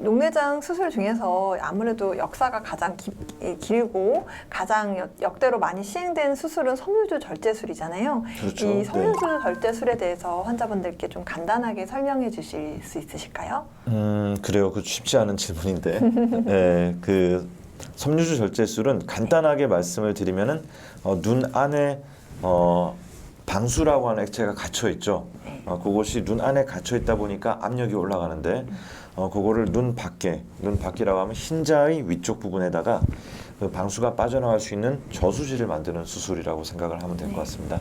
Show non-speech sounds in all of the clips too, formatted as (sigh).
녹내장 수술 중에서 아무래도 역사가 가장 기- 이- 길고 가장 역- 역대로 많이 시행된 수술은 섬유주 절제술이잖아요. 그렇죠. 이 섬유주 절제술에 대해서 환자분들께 좀 간단하게 설명해 주실 수 있으실까요? 음 그래요. 그 쉽지 않은 질문인데, 네, (laughs) 그 섬유주 절제술은 간단하게 말씀을 드리면은 어, 눈 안에 어, 방수라고 하는 액체가 갇혀 있죠. 어, 그것이 눈 안에 갇혀 있다 보니까 압력이 올라가는데, 어, 그거를 눈 밖에, 눈 밖이라고 하면 흰자의 위쪽 부분에다가 그 방수가 빠져나갈 수 있는 저수지를 만드는 수술이라고 생각을 하면 될 것 같습니다.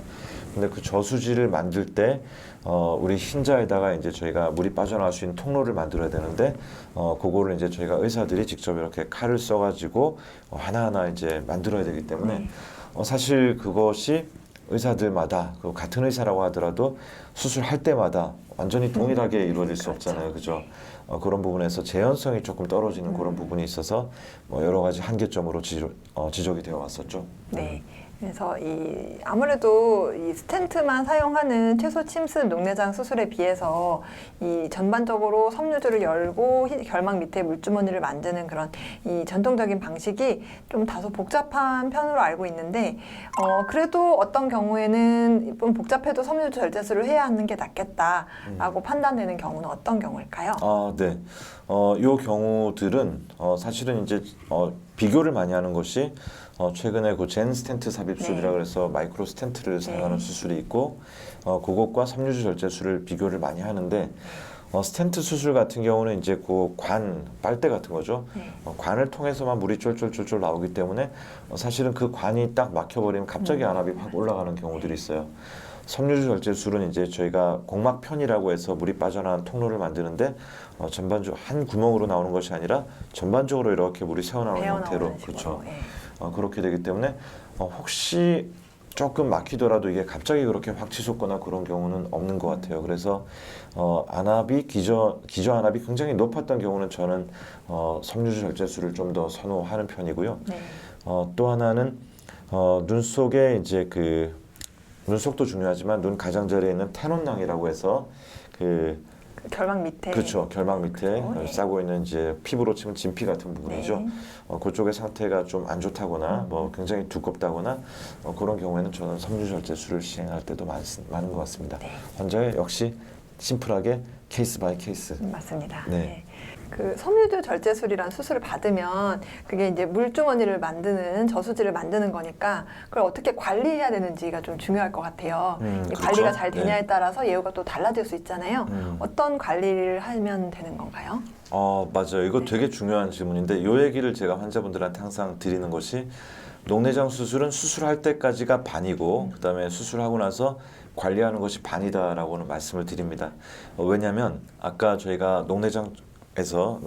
근데 그 저수지를 만들 때 어, 우리 흰자에다가 이제 저희가 물이 빠져나갈 수 있는 통로를 만들어야 되는데 어, 그거를 이제 저희가 의사들이 직접 이렇게 칼을 써가지고 어, 하나하나 이제 만들어야 되기 때문에 네. 어, 사실 그것이 의사들마다 그 같은 의사라고 하더라도 수술할 때마다 완전히 동일하게 이루어질 수 그렇죠. 없잖아요, 그죠? 어, 그런 부분에서 재현성이 조금 떨어지는 그런 부분이 있어서 뭐 여러 가지 한계점으로 지적, 어, 지적이 되어 왔었죠. 네. 그래서 이 아무래도 이 스텐트만 사용하는 최소 침습 녹내장 수술에 비해서 이 전반적으로 섬유줄을 열고 히- 결막 밑에 물주머니를 만드는 그런 이 전통적인 방식이 좀 다소 복잡한 편으로 알고 있는데 어 그래도 어떤 경우에는 좀 복잡해도 섬유줄 절제술을 해야 하는 게 낫겠다라고 판단되는 경우는 어떤 경우일까요? 아, 네. 어, 요 경우들은 어, 사실은 이제 어, 비교를 많이 하는 것이 어, 최근에 그 젠 스텐트 삽입술이라 네. 그래서 마이크로 스텐트를 사용하는 네. 수술이 있고 어, 그것과 섬유주 절제술을 비교를 많이 하는데 어, 스텐트 수술 같은 경우는 이제 그 관 빨대 같은 거죠. 네. 어, 관을 통해서만 물이 쫄쫄쫄쫄 나오기 때문에 어, 사실은 그 관이 딱 막혀버리면 갑자기 음. 안압이 확 올라가는 경우들이 있어요. 섬유주 절제술은 이제 저희가 공막편이라고 해서 물이 빠져나가는 통로를 만드는데 어, 전반적으로 한 구멍으로 나오는 것이 아니라 전반적으로 이렇게 물이 새어나오는 형태로. 그렇죠. 예. 어, 그렇게 되기 때문에 어, 혹시 조금 막히더라도 이게 갑자기 그렇게 확 치솟거나 그런 경우는 없는 것 같아요. 그래서 어, 안압이 기저 기저 안압이 굉장히 높았던 경우는 저는 어, 섬유주 절제술을 좀 더 선호하는 편이고요. 네. 어, 또 하나는 어, 눈 속에 이제 그 눈속도 중요하지만 눈 가장자리에 있는 테논낭이라고 해서 그그 결막 밑에 그렇죠 결막 밑에 그렇죠. 네. 싸고 있는 이제 피부로 치면 진피 같은 부분이죠. 네. 어, 그쪽의 상태가 좀 안 좋다거나 음. 뭐 굉장히 두껍다거나 어, 그런 경우에는 저는 섬유절제술을 시행할 때도 많, 많은 것 같습니다. 네. 환자의 역시 심플하게 케이스 바이 케이스. 음, 맞습니다. 네. 네. 그 섬유주 절제술이란 수술을 받으면 그게 이제 물주머니를 만드는 저수지를 만드는 거니까 그걸 어떻게 관리해야 되는지가 좀 중요할 것 같아요. 음, 이 그렇죠. 관리가 잘 되냐에 네. 따라서 예후가 또 달라질 수 있잖아요. 음. 어떤 관리를 하면 되는 건가요? 어 맞아요. 이거 네. 되게 중요한 질문인데 이 얘기를 제가 환자분들한테 항상 드리는 것이 녹내장 수술은 수술할 때까지가 반이고 그다음에 수술하고 나서 관리하는 것이 반이다라고는 말씀을 드립니다. 어, 왜냐하면 아까 저희가 녹내장 에서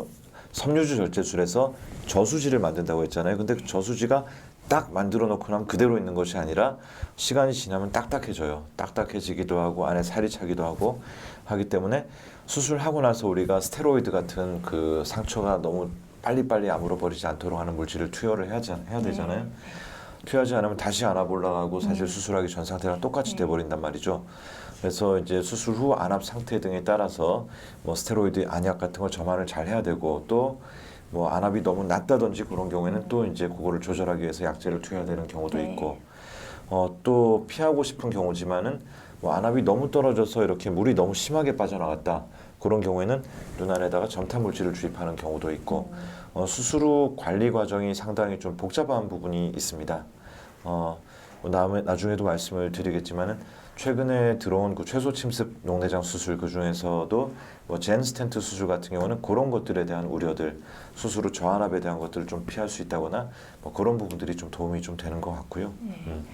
섬유주 절제술에서 저수지를 만든다고 했잖아요. 근데 그 저수지가 딱 만들어 놓고 나면 그대로 있는 것이 아니라 시간이 지나면 딱딱해져요. 딱딱해지기도 하고 안에 살이 차기도 하고 하기 때문에 수술하고 나서 우리가 스테로이드 같은 그 상처가 너무 빨리빨리 아물어 버리지 않도록 하는 물질을 투여를 해야, 해야 되잖아요. 투여하지 않으면 다시 안압 올라가고 사실 수술하기 전 상태랑 똑같이 돼 버린단 말이죠. 그래서 이제 수술 후 안압 상태 등에 따라서 뭐 스테로이드 안약 같은 걸 점안을 잘 해야 되고 또 뭐 안압이 너무 낮다든지 그런 경우에는 또 이제 그거를 조절하기 위해서 약제를 투여해야 되는 경우도 네. 있고 어, 또 피하고 싶은 경우지만은 뭐 안압이 너무 떨어져서 이렇게 물이 너무 심하게 빠져나갔다 그런 경우에는 눈 안에다가 점탄 물질을 주입하는 경우도 있고 어, 수술 후 관리 과정이 상당히 좀 복잡한 부분이 있습니다. 어, 뭐 다음에 나중에도 말씀을 드리겠지만은 최근에 들어온 그 최소 침습 녹내장 수술 그 중에서도 뭐 젠 스텐트 수술 같은 경우는 그런 것들에 대한 우려들 수술 후 저안압에 대한 것들을 좀 피할 수 있다거나 뭐 그런 부분들이 좀 도움이 좀 되는 것 같고요. 음.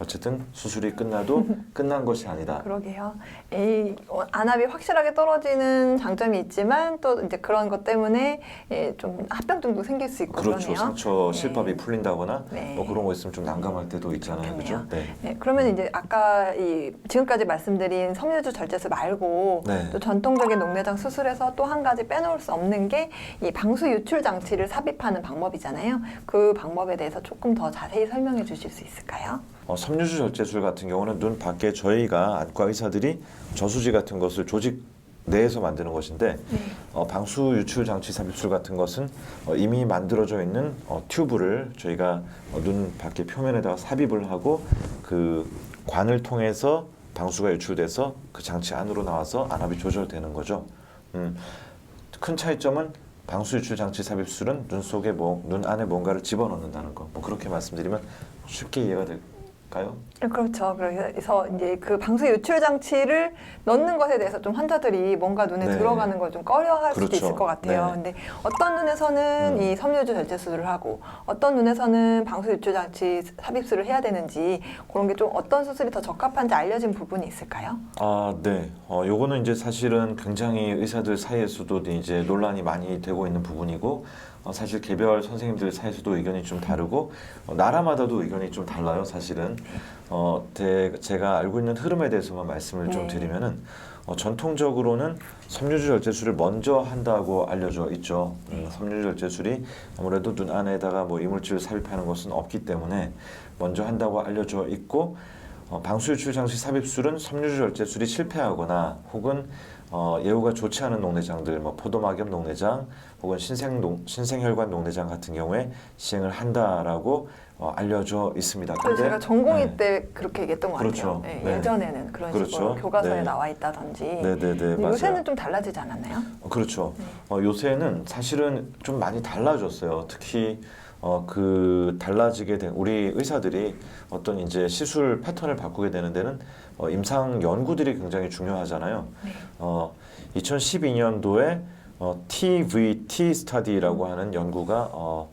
어쨌든 수술이 끝나도 (laughs) 끝난 것이 아니다. 그러게요. 이 어, 안압이 확실하게 떨어지는 장점이 있지만 또 이제 그런 것 때문에 예, 좀 합병증도 생길 수 있고 그렇죠. 그러네요. 상처 네. 실밥이 풀린다거나 네. 뭐 그런 거 있으면 좀 난감할 때도 있잖아요. 그죠? 네. 네, 그러면 이제 아까 이 지금까지 말씀드린 섬유주 절제술 말고 네. 또 전통적인 녹내장 수술에서 또 한 가지 빼놓을 수 없는 게 이 방수 유출 장치를 삽입하는 방법이잖아요. 그 방법에 대해서 조금 더 자세히 설명해 주실 수 있을까요? 어, 섬유주 절제술 같은 경우는 눈 밖에 저희가 안과 의사들이 저수지 같은 것을 조직 내에서 만드는 것인데 네. 어, 방수 유출 장치 삽입술 같은 것은 어, 이미 만들어져 있는 어, 튜브를 저희가 어, 눈 밖에 표면에다가 삽입을 하고 그 관을 통해서 방수가 유출돼서 그 장치 안으로 나와서 안압이 조절되는 거죠. 음, 큰 차이점은 방수 유출 장치 삽입술은 눈 속에 뭐, 눈 안에 뭔가를 집어넣는다는 거. 뭐 그렇게 말씀드리면 쉽게 이해가 될 까요? 그렇죠. 그래서 이제 그 방수 유출 장치를 넣는 것에 대해서 좀 환자들이 뭔가 눈에 네. 들어가는 걸 좀 꺼려할 수도 그렇죠. 있을 것 같아요. 네. 근데 어떤 눈에서는 음. 이 섬유주 절제 수술을 하고 어떤 눈에서는 방수 유출 장치 삽입술을 해야 되는지 그런 게 좀 어떤 수술이 더 적합한지 알려진 부분이 있을까요? 아, 네. 어, 요거는 이제 사실은 굉장히 의사들 사이에서도 이제 논란이 많이 되고 있는 부분이고, 어, 사실 개별 선생님들 사이에서도 의견이 좀 다르고, 어, 나라마다도 의견이 좀 달라요, 사실은. 어, 대, 제가 알고 있는 흐름에 대해서만 말씀을 좀 네. 드리면은, 어, 전통적으로는 섬유주 절제술을 먼저 한다고 알려져 있죠. 음, 섬유주 절제술이 아무래도 눈 안에다가 뭐 이물질을 삽입하는 것은 없기 때문에 먼저 한다고 알려져 있고, 어, 방수유출 장치 삽입술은 섬유주 절제술이 실패하거나 혹은 어, 예후가 좋지 않은 녹내장들, 뭐 포도막염 녹내장 혹은 신생 농, 신생혈관 녹내장 같은 경우에 시행을 한다라고 어, 알려져 있습니다. 그래서 제가 전공의 네. 때 그렇게 얘기했던 것 그렇죠. 같아요. 예, 네. 예전에는 그런 식으로 그렇죠. 교과서에 네. 나와 있다든지. 네 네네 근데 맞아요. 요새는 좀 달라지지 않았나요? 어, 그렇죠. 네. 어, 요새는 사실은 좀 많이 달라졌어요. 특히 어, 그 달라지게 된 우리 의사들이 어떤 이제 시술 패턴을 바꾸게 되는 데는 어, 임상 연구들이 굉장히 중요하잖아요. 네. 어, 2012년도에 어, TVT 스타디라고 하는 연구가 어,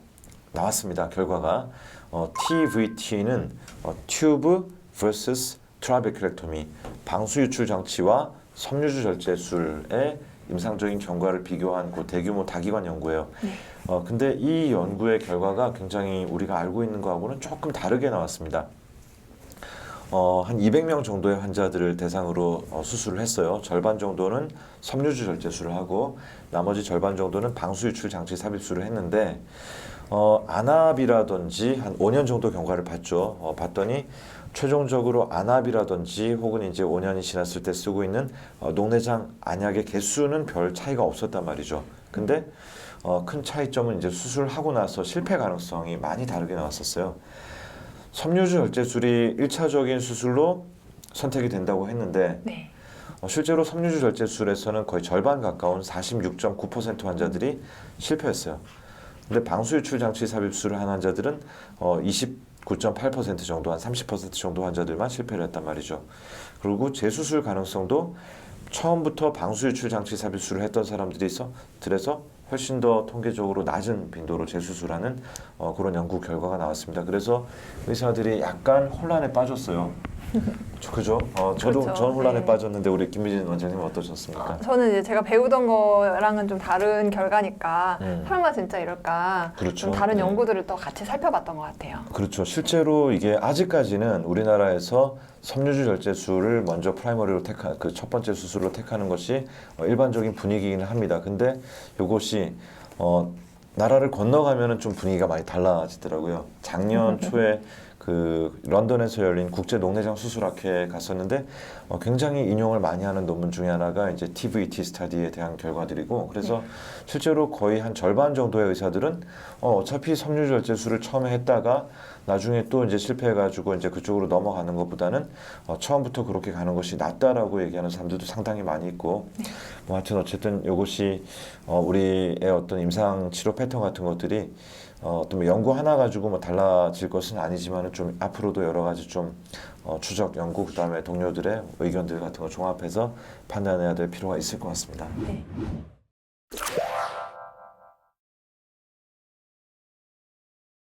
나왔습니다. 결과가 어, TVT는 어, 튜브 vs 트라베클렉토미 방수 유출 장치와 섬유주 절제술의 임상적인 경과를 비교한 그 대규모 다기관 연구예요. 네. 어, 근데 이 연구의 결과가 굉장히 우리가 알고 있는 거하고는 조금 다르게 나왔습니다. 어, 한 200명 정도의 환자들을 대상으로 어, 수술을 했어요. 절반 정도는 섬유주 절제술을 하고 나머지 절반 정도는 방수 유출 장치 삽입술을 했는데 어, 안압이라든지 한 5년 정도 경과를 봤죠. 어, 봤더니 최종적으로 안압이라든지 혹은 이제 5년이 지났을 때 쓰고 있는 어, 녹내장 안약의 개수는 별 차이가 없었단 말이죠. 근데 어, 큰 차이점은 이제 수술하고 나서 실패 가능성이 많이 다르게 나왔었어요. 섬유주 절제술이 1차적인 수술로 선택이 된다고 했는데 네. 어, 실제로 섬유주 절제술에서는 거의 절반 가까운 46.9% 환자들이 실패했어요. 근데 방수 유출 장치 삽입술을 한 환자들은 어, 29.8% 정도 한 30% 정도 환자들만 실패를 했단 말이죠. 그리고 재수술 가능성도 처음부터 방수 유출 장치 삽입술을 했던 사람들이 있어 들에서 훨씬 더 통계적으로 낮은 빈도로 재수술하는 어, 그런 연구 결과가 나왔습니다. 그래서 의사들이 약간 혼란에 빠졌어요. 저- 그죠? 어, 저도 그렇죠. 전 혼란에 네. 빠졌는데 우리 김미진 원장님 어떠셨습니까? 저는 이제 제가 배우던 거랑은 좀 다른 결과니까 음. 설마 진짜 이럴까 그렇죠. 좀 다른 네. 연구들을 또 같이 살펴봤던 것 같아요. 그렇죠. 실제로 이게 아직까지는 우리나라에서 섬유주 절제술을 먼저 프라이머리로 택한 그 첫 번째 수술로 택하는 것이 어, 일반적인 분위기이긴 합니다. 근데 이것이 어, 나라를 건너가면은 좀 분위기가 많이 달라지더라고요. 작년 (laughs) 초에 그 런던에서 열린 국제 녹내장 수술학회에 갔었는데 어, 굉장히 인용을 많이 하는 논문 중에 하나가 이제 TVT 스타디에 대한 결과들이고 그래서 실제로 거의 한 절반 정도의 의사들은 어, 어차피 섬유 절제술을 처음에 했다가 나중에 또 이제 실패해가지고 이제 그쪽으로 넘어가는 것보다는 어, 처음부터 그렇게 가는 것이 낫다라고 얘기하는 사람들도 상당히 많이 있고 뭐 하여튼 어쨌든 이것이 어, 우리의 어떤 임상 치료 패턴 같은 것들이 어, 어떤 뭐 연구 하나 가지고 뭐 달라질 것은 아니지만은 좀 앞으로도 여러 가지 좀 어, 추적 연구 그다음에 동료들의 의견들 같은 거 종합해서 판단해야 될 필요가 있을 것 같습니다. 네.